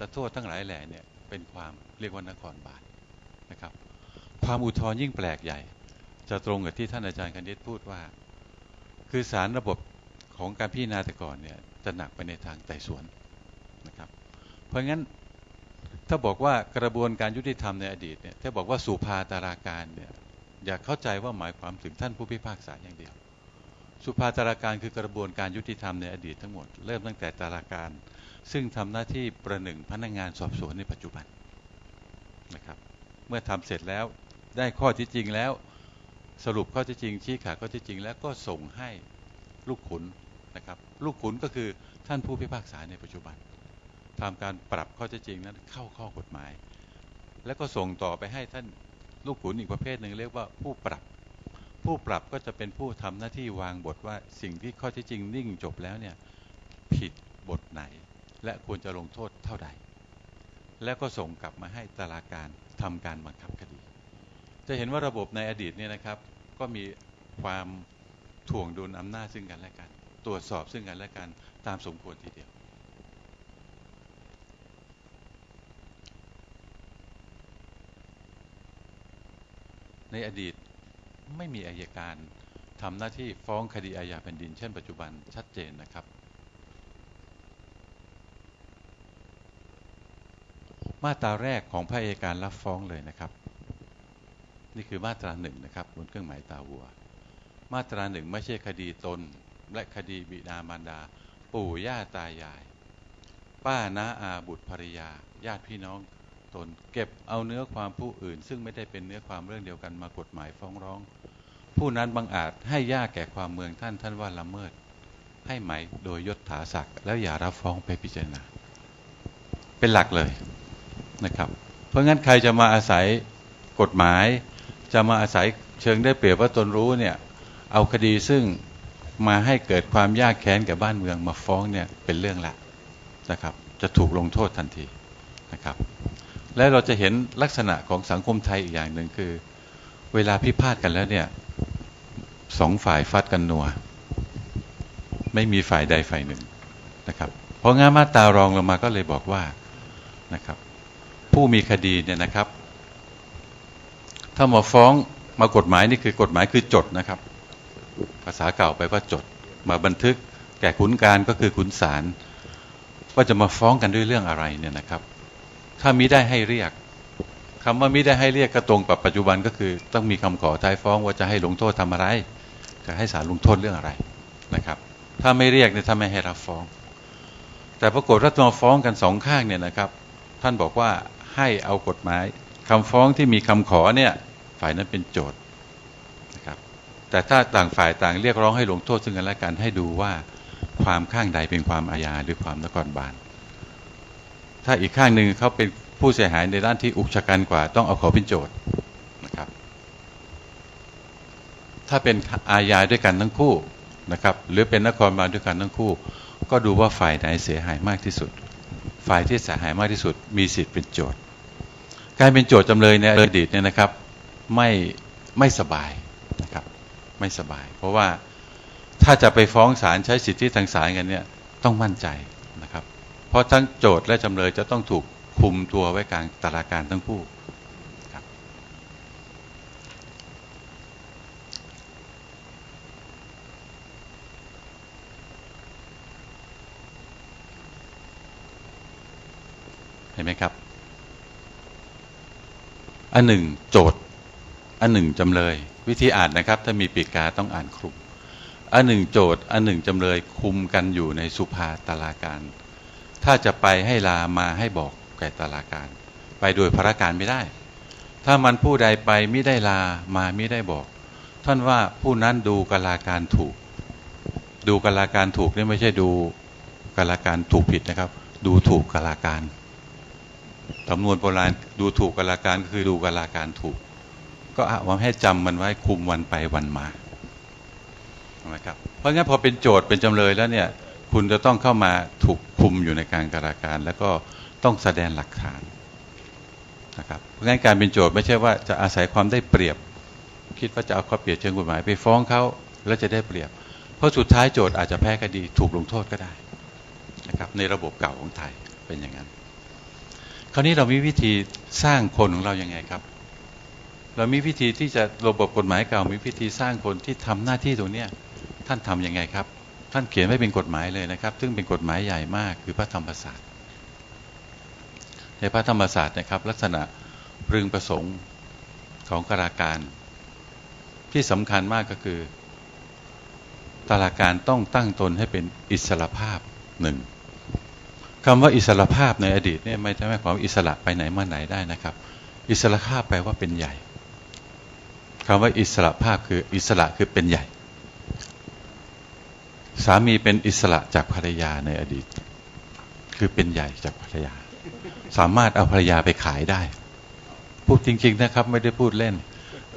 แต่โทษทั้งหลายแหล่เนี่ยเป็นความเรียกว่านครบาลนะครับ ความอุทธรยิ่งแปลกใหญ่ จะตรงกับที่ท่านอาจารย์คณิตพูดว่า คือสารระบบของการพิจารณาแต่ก่อนเนี่ยจะหนักไปในทางไต่สวนนะครับ เพราะงั้นถ้าบอกว่ากระบวนการยุติธรรมในอดีตเนี่ยถ้าบอกว่าสุภาตาราการเนี่ยอย่าเข้าใจว่าหมายความถึงท่านผู้พิพากษาอย่างเดียว สุภาตาราการคือกระบวนการยุติธรรมในอดีตทั้งหมด เริ่มตั้งแต่ตาราการ ซึ่งทำหน้าที่ประหนึ่งพนักงานสอบสวนในปัจจุบันนะครับ เมื่อทำเสร็จแล้วได้ข้อที่จริงแล้ว สรุปข้อที่จริง ชี้ขาดข้อที่จริงแล้วก็ส่งให้ลูกขุนนะครับ ลูกขุนก็คือท่านผู้พิพากษาในปัจจุบันทำการปรับข้อเท็จจริงนั้นเข้าข้อกฎหมาย แล้วก็ส่งต่อไปให้ท่านลูกขุนอีกประเภทหนึ่งเรียกว่าผู้ปรับผู้ปรับก็จะเป็นผู้ทำหน้าที่วางบทว่าสิ่งที่ข้อเท็จจริงนิ่งจบแล้วเนี่ยผิดบทไหน และควรจะลงโทษเท่าใด แล้วก็ส่งกลับมาให้ตาราการทำการบังคับคดี จะเห็นว่าระบบในอดีตเนี่ยนะครับ ก็มีความถ่วงดุลอำนาจซึ่งกันและกัน ตรวจสอบซึ่งกันและกันตามสมควรทีเดียว ในอดีตไม่มีอายการทำหน้าที่ฟ้องคดีอาญาแผ่นดินเช่นปัจจุบันชัดเจนนะครับ มาตราแรกของพระอัยการรับฟ้องเลยนะครับ นี่คือมาตราหนึ่งนะครับบนเครื่องหมายตาวัว มาตราหนึ่งไม่ใช่คดีตน และคดีบิดามารดา ปู่ย่าตายาย ป้าน้าอาบุตรภริยา ญาติพี่น้องตน เก็บเอาเนื้อความผู้อื่น ซึ่งไม่ได้เป็นเนื้อความเรื่องเดียวกันมากฎหมายฟ้องร้อง ผู้นั้นบังอาจให้ยากแก่ความเมืองท่านท่านว่าละเมิด ให้หมายโดยยศถาศักดิ์แล้วอย่ารับฟ้องไปพิจารณา เป็นหลักเลย นะครับ เพราะงั้นใครจะมาอาศัยกฎหมาย จะมาอาศัยเชิงได้เปรียบว่าตนรู้เนี่ยเอาคดีซึ่งมาให้เกิดความยากแค้นก่บ้านเมืองมาฟ้องเนี่ยเป็นเรื่องละนะครับ จะถูกลงโทษทันทีนะครับ และเราจะเห็นลักษณะของสังคมไทยอีกอย่างหนึ่งคือ เวลาพิพาทกันแล้วเนี่ยสองฝ่ายฟัดกันนัว ไม่มีฝ่ายใดฝ่ายหนึ่งนะครับ เพราะงั้นมาตารองลงมาก็เลยบอกว่านะครับ ผู้มีคดีเนี่ยนะครับ ถ้ามาฟ้องมากฎหมายนี่คือกฎหมายคือจดนะครับ ภาษาเก่าไปว่าจด มาบันทึกแก่ขุนการก็คือขุนศาลว่าจะมาฟ้องกันด้วยเรื่องอะไรเนี่ยนะครับ ถ้ามิได้ให้เรียกคำว่ามิได้ให้เรียกก็ตรงกับปัจจุบันก็คือ ต้องมีคำขอท้ายฟ้องว่าจะให้ลงโทษทำอะไร จะให้ศาลลงโทษเรื่องอะไรนะครับ ถ้าไม่เรียกเนี่ยถ้าไม่ให้รับฟ้อง แต่ปรากฏว่ามาฟ้องกันสองข้างเนี่ยนะครับ ท่านบอกว่า ให้เอากฎหมายคำฟ้องที่มีคำขอเนี่ยฝ่ายนั้นเป็นโจทย์นะครับแต่ถ้าต่างฝ่ายต่างเรียกร้องให้ลงโทษซึ่งกันและกันให้ดูว่าความข้างใดเป็นความอาญาหรือความนครบาล ถ้าอีกข้างหนึ่งเขาเป็นผู้เสียหายในด้านที่อุกชะกันกว่าต้องเอาเขาเป็นโจทย์นะครับ ถ้าเป็นอาญาด้วยกันทั้งคู่นะครับ หรือเป็นนครบาลด้วยกันทั้งคู่ ก็ดูว่าฝ่ายไหนเสียหายมากที่สุด ฝ่ายที่เสียหายมากที่สุด มีสิทธิ์เป็นโจทย์ การเป็นโจทย์จำเลยในอดีตเนี่ยนะครับไม่ไม่สบายนะครับไม่สบาย เพราะว่าถ้าจะไปฟ้องศาลใช้สิทธิทางศาลกันเนี่ยต้องมั่นใจนะครับ เพราะทั้งโจทย์และจำเลยจะต้องถูกคุมตัวไว้กลางตาราการทั้งคู่ครับเห็ นไหมครับ อันหนึ่งโจทย์ อันหนึ่งจำเลย วิธีอ่านนะครับ ถ้ามีปีกกาต้องอ่านคลุมอันหนึ่งโจทย์ อันหนึ่งจำเลยคุมกันอยู่ในสุภาตาราการ ถ้าจะไปให้ลามาให้บอกแก่ตาราการ ไปโดยพระการไม่ได้ ถ้ามันผู้ใดไปไม่ได้ลามาไม่ได้บอก ท่านว่าผู้นั้นดูกลาการถูก ดูกลาการถูกนี่ไม่ใช่ดูกลาการถูกผิดนะครับ ดูถูกกลาการ สำนวนโบราณดูถูกกลาการก็คือดูกลาการถูก ก็เอาให้จำมันไว้คุมวันไปวันมานะครับเพราะงั้นพอเป็นโจทย์เป็นจำเลยแล้วเนี่ยคุณจะต้องเข้ามาถูกคุมอยู่ในการกราการ แล้วก็ต้องแสดงหลักฐานนะครับเพราะงั้นการเป็นโจทย์ไม่ใช่ว่าจะอาศัยความได้เปรียบ คิดว่าจะเอาข้อเปรียบเชิงกฎหมายไปฟ้องเขาแล้วจะได้เปรียบ เพราะสุดท้ายโจทย์อาจจะแพ้คดีถูกลงโทษก็ได้นะครับในระบบเก่าของไทยเป็นอย่างนั้น คราวนี้เรามีวิธีสร้างคนของเราอยังไงครับ เรามีวิธีที่จะระบบกฎหมายเก่ามีวิธีสร้างคนที่ทำหน้าที่ตรงเนี้ยท่านทำยังไงครับ ท่านเขียนไว้เป็นกฎหมายเลยนะครับ ซึ่งเป็นกฎหมายใหญ่มากคือพระธรรมศาสตร์ในพระธรรมศาสตร์นะครับ ลักษณะพึงประสงค์ของกราการ ที่สำคัญมากก็คือตราการต้องตั้งตนให้เป็นอิสระภาพหนึ่ง คำว่าอิสระภาพในอดีตเนี่ยไม่ใช่หมายความว่าอิสระไปไหนมาไหนได้นะครับ อิสระภาพแปลว่าเป็นใหญ่คำว่าอิสระภาพคืออิสระคือเป็นใหญ่ สามีเป็นอิสระจากภรรยาในอดีต คือเป็นใหญ่จากภรรยา สามารถเอาภรรยาไปขายได้ พูดจริง ๆนะครับ ไม่ได้พูดเล่น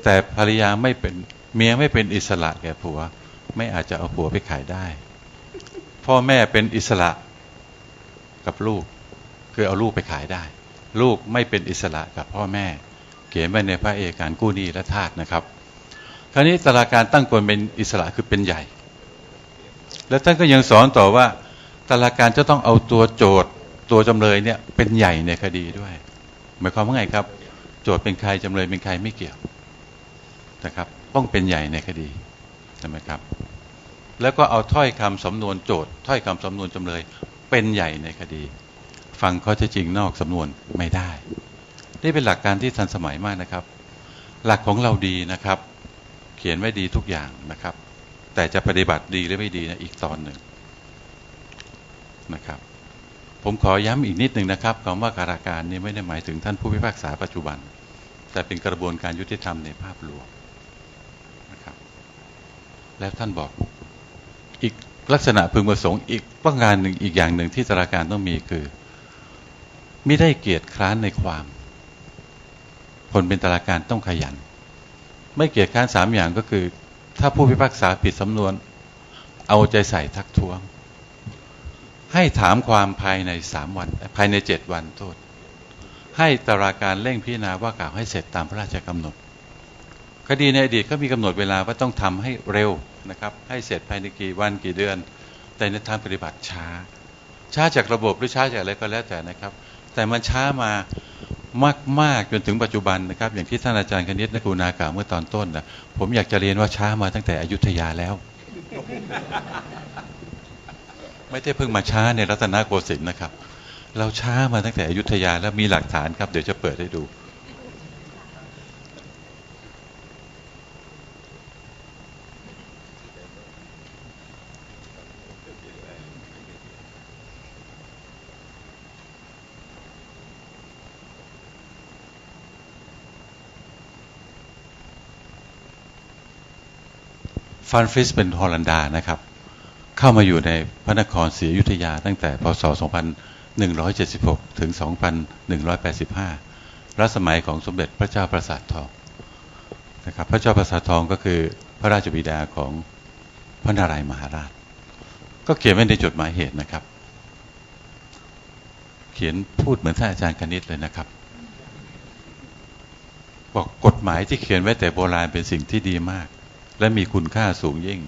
แต่ภรรยาไม่เป็นเมียไม่เป็นอิสระแก่ผัว ไม่อาจจะเอาผัวไปขายได้ พ่อแม่เป็นอิสระ กับลูก คือเอาลูกไปขายได้ ลูกไม่เป็นอิสระกับพ่อแม่ เขียนไว้ในพระเอกการกู้หนี้และทาสนะครับ คราวนี้ตราการตั้งตนเป็นอิสระคือเป็นใหญ่ แล้วท่านก็ยังสอนต่อว่าตราการจะต้องเอาตัวโจทย์ตัวจำเลยเนี่ยเป็นใหญ่ในคดีด้วย หมายความว่าไงครับ โจทย์เป็นใครจำเลยเป็นใครไม่เกี่ยวนะครับ ต้องเป็นใหญ่ในคดีใช่ไหมครับแล้วก็เอาถ้อยคำสำนวนโจทย์ถ้อยคำสำนวนจำเลย เป็นใหญ่ในคดี ฟังข้อเท็จจริงนอกสำนวนไม่ได้ นี่เป็นหลักการที่ทันสมัยมากนะครับ หลักของเราดีนะครับ เขียนไว้ดีทุกอย่างนะครับ แต่จะปฏิบัติดีหรือไม่ดีนะอีกตอนหนึ่งนะครับ ผมขอย้ำอีกนิดหนึ่งนะครับคำว่าการาการนี่ไม่ได้หมายถึงท่านผู้พิพากษาปัจจุบัน แต่เป็นกระบวนการยุติธรรมในภาพรวมนะครับ แล้วท่านบอกอีก ลักษณะพึงประสงค์อีกประการหนึ่งอีกอย่างหนึ่งที่ตราการต้องมีคือไม่ได้เกียรติคร้านในความ คนเป็นตราการต้องขยัน ไม่เกียรติคร้านสามอย่างก็คือ ถ้าผู้พิพากษาผิดสำนวน เอาใจใส่ทักท้วง ให้ถามความภายในสามวัน ภายในเจ็ดวันโทษ ให้ตราการเร่งพิจารณาว่ากล่าวให้เสร็จตามพระราชกำหนด คดีในอดีตก็มีกำหนดเวลาว่าต้องทำให้เร็ว นะครับ ให้เสร็จภายในกี่วันกี่เดือน แต่ในทางปฏิบัติช้า ช้าจากระบบหรือช้าจากอะไรก็แล้วแต่นะครับ แต่มันช้ามามากๆจนถึงปัจจุบันนะครับ อย่างที่ท่านอาจารย์คณิตนกูนากล่าวเมื่อตอนต้นนะผมอยากจะเรียนว่าช้ามาตั้งแต่อยุธยาแล้ว ไม่ได้เพิ่งมาช้าในรัตนโกสินทร์นะครับ เราช้ามาตั้งแต่อยุธยาแล้วมีหลักฐานครับเดี๋ยวจะเปิดให้ดู ฟานฟริสเป็นฮอลันดานะครับ เข้ามาอยู่ในพระนครศรีอยุธยาตั้งแต่พศ 2176 ถึง 2185 รัชสมัยของสมเด็จพระเจ้าประสาททองนะครับพระเจ้าประสาททองก็คือพระราชบิดาของพระนารายมหาราช ก็เขียนไว้ในจดหมายเหตุนะครับ เขียนพูดเหมือนท่านอาจารย์คณิตเลยนะครับ บอกกฎหมายที่เขียนไว้แต่โบราณเป็นสิ่งที่ดีมาก และมีคุณค่าสูงยิ่ง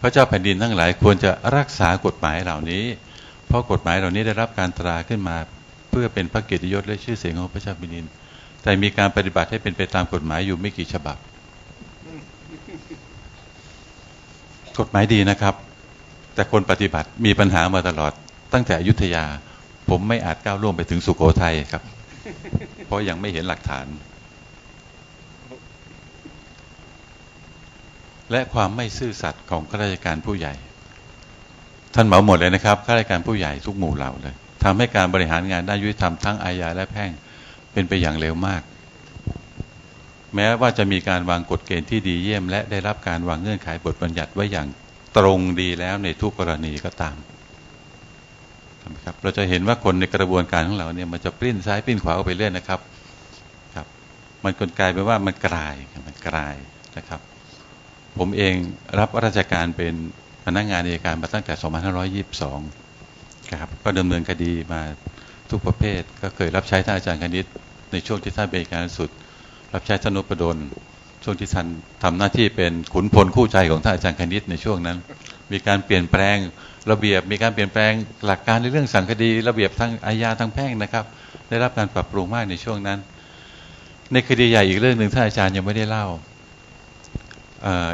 พระเจ้าแผ่นดินทั้งหลายควรจะรักษากฎหมายเหล่านี้ เพราะกฎหมายเหล่านี้ได้รับการตราขึ้นมา เพื่อเป็นพระเกียรติยศและชื่อเสียงของพระเจ้าแผ่นดิน แต่มีการปฏิบัติให้เป็นไปตามกฎหมายอยู่ไม่กี่ฉบับ กฎหมายดีนะครับ แต่คนปฏิบัติมีปัญหามาตลอด ตั้งแต่อยุธยา ผมไม่อาจก้าวล่วงไปถึงสุโขทัยครับ เพราะยังไม่เห็นหลักฐาน และความไม่ซื่อสัตย์ของข้าราชการผู้ใหญ่ ท่านเหมาหมดเลยนะครับข้าราชการผู้ใหญ่ทุกหมู่เหล่าเลยทำให้การบริหารงานด้านยุติธรรมทั้งอาญาและแพ่งเป็นไปอย่างเร็วมาก แม้ว่าจะมีการวางกฎเกณฑ์ที่ดีเยี่ยม และได้รับการวางเงื่อนไขบทบัญญัติไว้อย่างตรงดีแล้วในทุกกรณีก็ตามครับเราจะเห็นว่าคนในกระบวนการของเราเนี่ยมันจะปลิ้นซ้ายปลิ้นขวาออกไปเรื่อยนะครับครับ มันกลกลายไปว่ามันกลายมันกลายนะครับ ผมเองรับราชการเป็นพนักงานอัยการมาตั้งแต่ 2522 ครับ ก็ดำเนินคดีมาทุกประเภท ก็เคยรับใช้ท่านอาจารย์คณิต ในช่วงที่ท่านเป็นการสุด รับใช้ท่านนพดล ช่วงที่ท่านทำหน้าที่เป็นขุนพลคู่ใจของท่านอาจารย์คณิตในช่วงนั้น มีการเปลี่ยนแปลงระเบียบ มีการเปลี่ยนแปลงหลักการในเรื่องสั่งคดี ระเบียบทางอาญาทางแพ่งนะครับ ได้รับการปรับปรุงมากในช่วงนั้น ในคดีใหญ่อีกเรื่องหนึ่งท่านอาจารย์ยังไม่ได้เล่า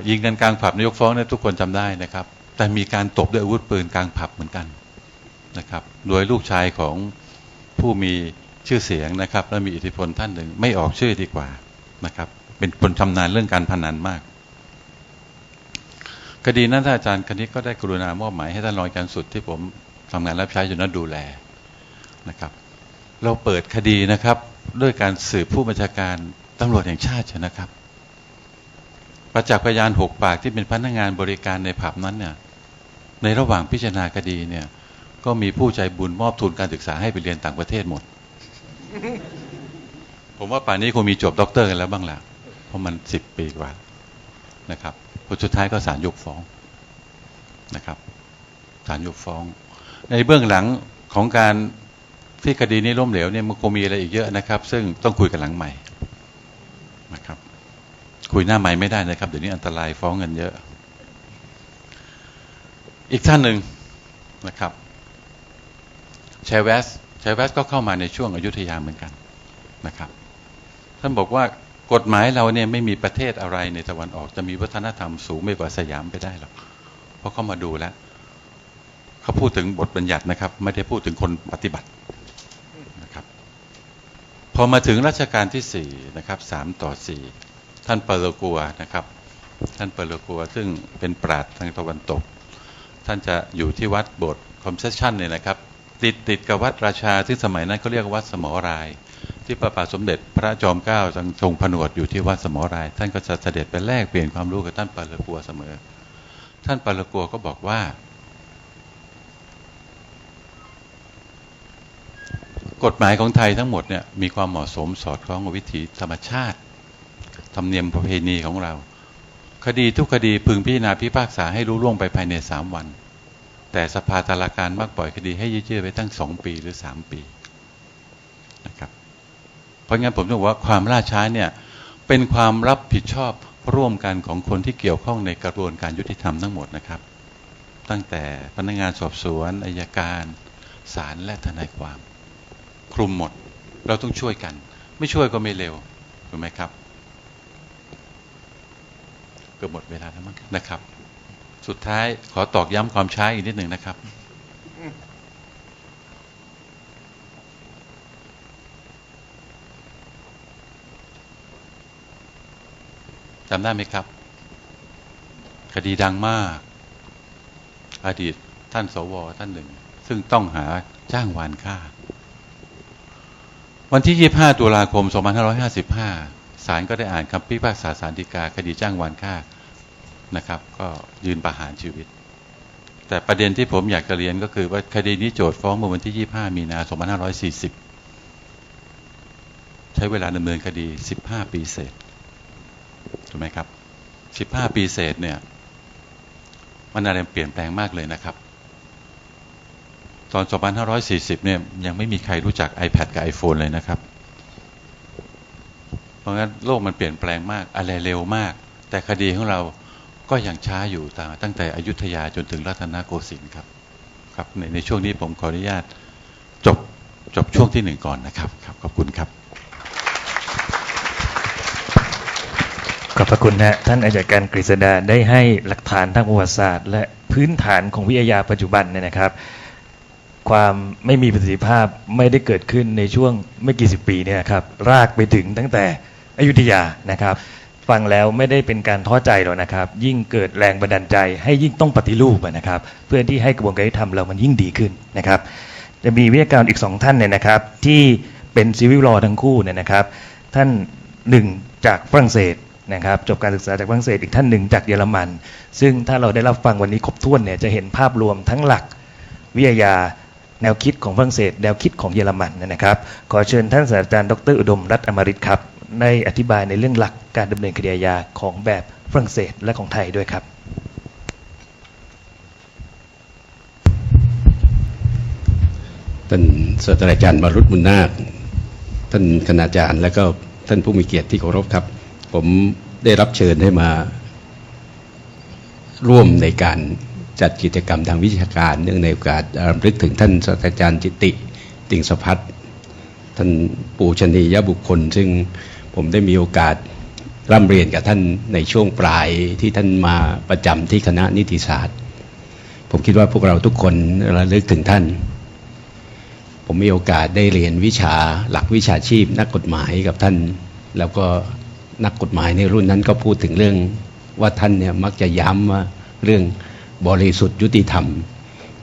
ยิงกันกลางผับนายกฟ้องเนี่ยทุกคนจำได้นะครับ แต่มีการตบด้วยอาวุธปืนกลางผับเหมือนกันนะครับ โดยลูกชายของผู้มีชื่อเสียงนะครับ และมีอิทธิพลท่านหนึ่ง ไม่ออกชื่อดีกว่านะครับ เป็นคนชำนาญเรื่องการพนันมาก คดีนั้นท่านอาจารย์คณิตก็ได้กรุณามอบหมายให้ท่านรองอัยการสุดที่ผมทำงานรับใช้อยู่นั้นดูแลนะครับ เราเปิดคดีนะครับ ด้วยการสืบผู้บัญชาการตำรวจแห่งชาติชนะครับ ประจักษ์พยานหกปากที่เป็นพนักงานบริการในผับนั้นเนี่ยในระหว่างพิจารณาคดีเนี่ย ก็มีผู้ใจบุญมอบทุนการศึกษาให้ไปเรียนต่างประเทศหมด ผมว่าป่านนี้คงมีจบด็อกเตอร์กันแล้วบ้างแหละเพราะมันสิบปีกว่านะครับผลสุดท้ายก็ศาลยกฟ้องนะครับศาลยกฟ้อง ในเบื้องหลังของการที่คดีนี้ล้มเหลวเนี่ยมันคงมีอะไรอีกเยอะนะครับ ซึ่งต้องคุยกันหลังใหม่นะครับ คุยหน้าใหม่ไม่ได้นะครับ เดี๋ยวนี้อันตรายฟ้องเงินเยอะ อีกท่านหนึ่งนะครับชายแวสชายแวสก็เข้ามาในช่วงอยุธยาเหมือนกันนะครับ ท่านบอกว่ากฎหมายเราเนี่ยไม่มีประเทศอะไรในตะวันออกจะมีวัฒนธรรมสูงไม่กว่าสยามไปได้หรอกเพราะเขามาดูแล้วเขาพูดถึงบทบัญญัตินะครับ ไม่ได้พูดถึงคนปฏิบัตินะครับ พอมาถึงรัชกาลที่สี่นะครับสามต่อสี่ ท่านเปโลกัวนะครับ ท่านเปโลกัวซึ่งเป็นปราชญ์ทางตะวันตก ท่านจะอยู่ที่วัดโบสถ์คอมเซชันเนี่ยนะครับ ติดติดกับวัดราชาซึ่งสมัยนั้นเขาเรียกวัดสมอราย ที่พระบาทสมเด็จพระจอมเกล้าทรงผนวดอยู่ที่วัดสมอราย ท่านก็จะเสด็จไปแลกเปลี่ยนความรู้กับท่านเปโลกัวเสมอ ท่านเปโลกัวก็บอกว่า กฎหมายของไทยทั้งหมดเนี่ยมีความเหมาะสมสอดคล้องกับวิถีธรรมชาติ ธรรมเนียมประเพณีของเรา คดีทุกคดีพึงพิจารณาพิพากษาให้รู้ล่วงไปภายในสามวัน แต่สภาตาราการมักปล่อยคดีให้ยืดเยื้อไปตั้งสองปีหรือสามปีนะครับเพราะงั้นผมต้องบอกว่าความล่าช้าเนี่ยเป็นความรับผิดชอบร่วมกันของคนที่เกี่ยวข้องในกระบวนการยุติธรรมทั้งหมดนะครับ ตั้งแต่พนักงานสอบสวนอายการศาลและทนายความ คลุมหมดเราต้องช่วยกัน ไม่ช่วยก็ไม่เร็วถูกไหมครับ กือบหมดเวลาแล้วมั้งนะครับ สุดท้ายขอตอกย้ำความช้าอีกนิดหนึ่งนะครับ จำได้ไหมครับ คดีดังมาก อดีตท่านสวท่านหนึ่ง ซึ่งต้องหาจ้างวานฆ่า วันที่ 25 ตุลาคม 2555ศาลก็ได้อ่านคำพิพากษาศาลฎีกาคดีจ้างวานฆ่า นะครับ ก็ยืนประหารชีวิต แต่ประเด็นที่ผมอยากจะเรียนก็คือว่าคดีนี้โจทย์ฟ้องเมื่อวันที่ 25 มีนา 2540 ใช้เวลาดำเนินคดี 15 ปีเศษถูกไหมครับ 15 ปีเศษเนี่ยมันอะไรเปลี่ยนแปลงมากเลยนะครับ ตอน 2540 เนี่ยยังไม่มีใครรู้จัก iPad กับ iPhone เลยนะครับ เพราะงั้นโลกมันเปลี่ยนแปลงมากอะไรเร็วมาก แต่คดีของเรา ก็ยังช้าอยู่ตั้งแต่อยุธยาจนถึงรัตนโกสินทร์ครับ ครับในในช่วงนี้ผมขออนุญาตจบจบช่วงที่หนึ่งก่อนนะครับครับขอบคุณครับขอบพระคุณนะท่านอาจารย์การกฤษดาได้ให้หลักฐานทางประวัติศาสตร์ และพื้นฐานของวิทยาปัจจุบันเนี่ยนะครับ ความไม่มีประสิทธิภาพไม่ได้เกิดขึ้นในช่วงไม่กี่สิบปีเนี่ยครับรากไปถึงตั้งแต่อยุธยานะครับ ฟังแล้วไม่ได้เป็นการท้อใจหรอกนะครับ ยิ่งเกิดแรงบันดาลใจ ให้ยิ่งต้องปฏิรูปนะครับ เพื่อที่ให้กระบวนการยุติธรรมเรามันยิ่งดีขึ้นนะครับ จะมีวิทยากรอีกสองท่านเนี่ยนะครับ ที่เป็นซีวิลลอทั้งคู่เนี่ยนะครับ ท่านหนึ่งจากฝรั่งเศสนะครับ จบการศึกษาจากฝรั่งเศสอีกท่านหนึ่งจากเยอรมัน ซึ่งถ้าเราได้รับฟังวันนี้ครบถ้วนเนี่ยจะเห็นภาพรวมทั้งหลักวิทยาแนวคิดของฝรั่งเศส แนวคิดของเยอรมันนะครับ ขอเชิญท่านศาสตราจารย์ดรอุดมรัตน์อมริตครับ ได้อธิบายในเรื่องหลักการดำเนินคดีอาญาของแบบฝรั่งเศสและของไทยด้วยครับท่านศาสตราจารย์วรุษมุนนาค ท่านคณาจารย์ และก็ท่านผู้มีเกียรติที่เคารพครับ ผมได้รับเชิญให้มา ร่วมในการจัดกิจกรรมทางวิชาการ เนื่องในโอกาสรำลึกถึงท่านศาสตราจารย์จิตติติงสพัฒท่านปูชนียบุคคล ซึ่ง ผมได้มีโอกาสร่ำเรียนกับท่านในช่วงปลายที่ท่านมาประจำที่คณะนิติศาสตร์ ผมคิดว่าพวกเราทุกคนระลึกถึงท่าน ผมมีโอกาสได้เรียนวิชาหลักวิชาชีพ นักกฎหมายกับท่าน แล้วก็นักกฎหมายในรุ่นนั้นก็พูดถึงเรื่องว่าท่านเนี่ยมักจะย้ำว่าเรื่องบริสุทธิ์ยุติธรรม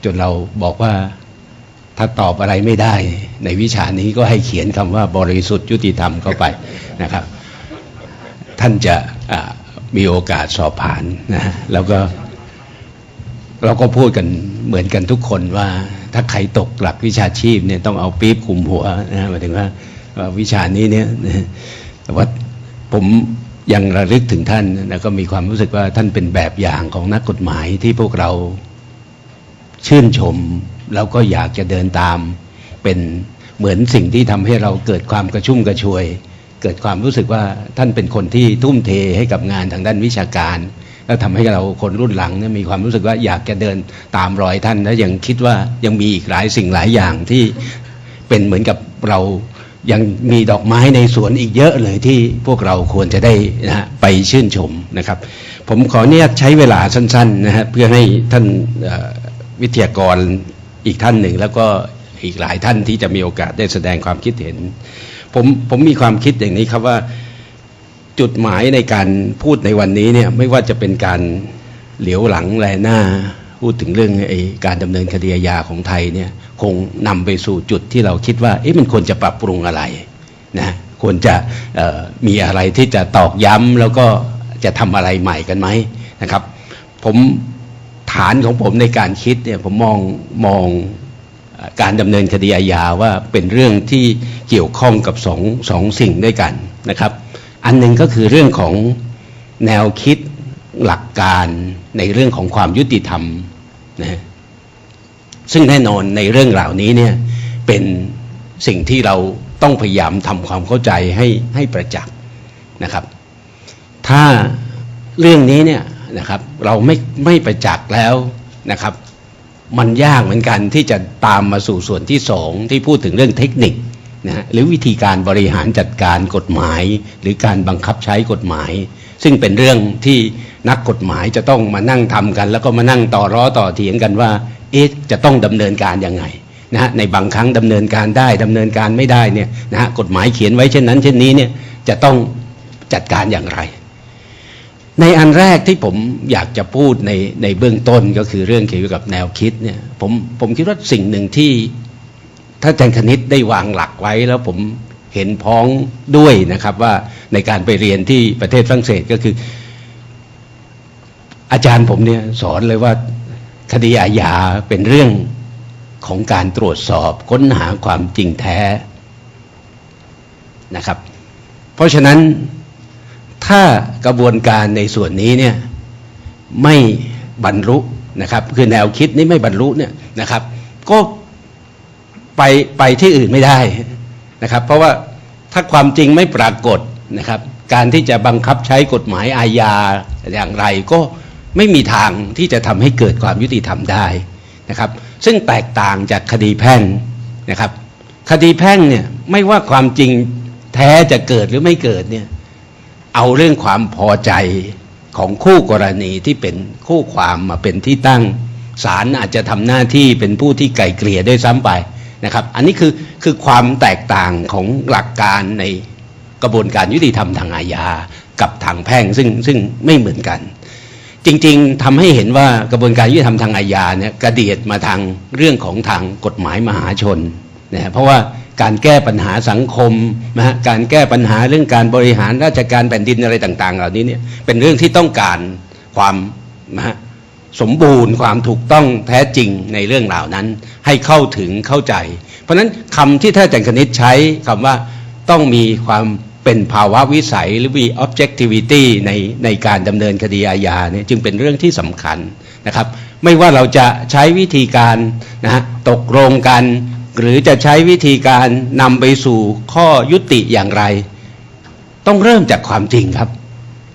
จนเราบอกว่า ถ้าตอบอะไรไม่ได้ ในวิชานี้ก็ให้เขียนคำว่าบริสุทธิ์ยุติธรรมเข้าไปนะครับ ท่านจะมีโอกาสสอบผ่านนะแล้วก็ เราก็พูดกันเหมือนกันทุกคนว่า ถ้าใครตกหลักวิชาชีพเนี่ยต้องเอาปี๊บคุมหัวนะหมายถึงว่าวิชานี้เนี่ยแต่ว่าผมยังระลึกถึงท่านแล้วก็มีความรู้สึกว่าท่านเป็นแบบอย่างของนักกฎหมายที่พวกเราชื่นชม แล้วก็อยากจะเดินตาม เป็นเหมือนสิ่งที่ทำให้เราเกิดความกระชุ่มกระชวย เกิดความรู้สึกว่าท่านเป็นคนที่ทุ่มเทให้กับงานทางด้านวิชาการ แล้วทำให้เราคนรุ่นหลังเนี่ยมีความรู้สึกว่าอยากจะเดินตามรอยท่าน และยังคิดว่ายังมีอีกหลายสิ่งหลายอย่างที่เป็นเหมือนกับเรายังมีดอกไม้ในสวนอีกเยอะเลยที่พวกเราควรจะได้นะฮะไปชื่นชมนะครับ ผมขออนุญาตใช้เวลาสั้นๆนะฮะเพื่อให้ท่านวิทยากร อีกท่านหนึ่ง แล้วก็อีกหลายท่านที่จะมีโอกาสได้แสดงความคิดเห็น ผมผมมีความคิดอย่างนี้ครับว่าจุดหมายในการพูดในวันนี้เนี่ยไม่ว่าจะเป็นการเหลียวหลังแลหน้า พูดถึงเรื่องไอ้การดำเนินคดีอาญาของไทยเนี่ยคงนำไปสู่จุดที่เราคิดว่าเอ๊ะมันควรจะปรับปรุงอะไรนะควรจะมีอะไรที่จะตอกย้ำแล้วก็จะทำอะไรใหม่กันไหมนะครับ ผม ฐานของผมในการคิดเนี่ยผมมองมองการดำเนินคดีอาญาว่าเป็นเรื่องที่เกี่ยวข้องกับสองสองสิ่งด้วยกันนะครับ อันหนึ่งก็คือเรื่องของแนวคิดหลักการในเรื่องของความยุติธรรมนะซึ่งแน่นอนในเรื่องเหล่านี้เนี่ยเป็นสิ่งที่เราต้องพยายามทำความเข้าใจให้ให้ประจักษ์นะครับ ถ้าเรื่องนี้เนี่ย นะครับ เราไม่ไม่ประจักษ์แล้วนะครับ มันยากเหมือนกันที่จะตามมาสู่ส่วนที่สองที่พูดถึงเรื่องเทคนิคนะฮะหรือวิธีการบริหารจัดการกฎหมาย หรือการบังคับใช้กฎหมาย ซึ่งเป็นเรื่องที่นักกฎหมายจะต้องมานั่งทำกัน แล้วก็มานั่งต่อร้อต่อเถียงกันว่าเอ๊ะจะต้องดำเนินการยังไงนะฮะในบางครั้งดำเนินการได้ดำเนินการไม่ได้เนี่ยนะฮะกฎหมายเขียนไว้เช่นนั้น เช่นนี้เนี่ยจะต้องจัดการอย่างไร ในอันแรกที่ผมอยากจะพูดในในเบื้องต้นก็คือเรื่องเกี่ยวกับแนวคิดเนี่ยผมผมคิดว่าสิ่งหนึ่งที่ถ้าอาจารย์คณิตได้วางหลักไว้แล้วผมเห็นพ้องด้วยนะครับว่าในการไปเรียนที่ประเทศฝรั่งเศสก็คือ อาจารย์ผมเนี่ยสอนเลยว่าคดีอาญาเป็นเรื่องของการตรวจสอบค้นหาความจริงแท้นะครับ เพราะฉะนั้น ถ้ากระบวนการในส่วนนี้เนี่ยไม่บรรลุนะครับ คือแนวคิดนี้ไม่บรรลุเนี่ยนะครับ ก็ไปไปที่อื่นไม่ได้นะครับ เพราะว่าถ้าความจริงไม่ปรากฏนะครับ การที่จะบังคับใช้กฎหมายอาญาอย่างไรก็ไม่มีทางที่จะทำให้เกิดความยุติธรรมได้นะครับ ซึ่งแตกต่างจากคดีแพ่งนะครับ คดีแพ่งเนี่ยไม่ว่าความจริงแท้จะเกิดหรือไม่เกิดเนี่ย เอาเรื่องความพอใจของคู่กรณีที่เป็นคู่ความมาเป็นที่ตั้งศาลอาจจะทำหน้าที่เป็นผู้ที่ไกล่เกลี่ยได้วยซ้ำไปนะครับ อันนี้คือคือความแตกต่างของหลักการในกระบวนการยุติธรรมทางอาญากับทางแพ่งซึ่งซึ่งไม่เหมือนกัน จริงๆทำให้เห็นว่ากระบวนการยุติธรรมทางอาญาเนี่ยกระเดียดมาทางเรื่องของทางกฎหมายมหาชนนะฮะเพราะว่าการแก้ปัญหาสังคมนะฮะการแก้ปัญหาเรื่องการบริหารราชการแผ่นดินอะไรต่าง ๆ เหล่านี้เนี่ยเป็นเรื่องที่ต้องการความนะฮะสมบูรณ์ความถูกต้องแท้จริงในเรื่องเหล่านั้น ให้เข้าถึงเข้าใจ เพราะฉะนั้นคำที่ท่านอาจารย์คณิตใช้คำว่าต้องมีความเป็นภาวะวิสัยหรือมี objectivity ในในการดำเนินคดีอาญาเนี่ยจึงเป็นเรื่องที่สำคัญนะครับ ไม่ว่าเราจะใช้วิธีการนะฮะตกลงกัน หรือจะใช้วิธีการนำไปสู่ข้อยุติอย่างไร ต้องเริ่มจากความจริงครับ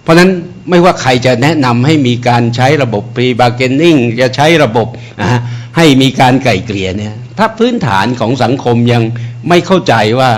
เพราะนั้นไม่ว่าใครจะแนะนำให้มีการใช้ระบบ pre bargaining จะใช้ระบบนะให้มีการไกล่เกลี่ยเนี่ย ถ้าพื้นฐานของสังคมยังไม่เข้าใจว่า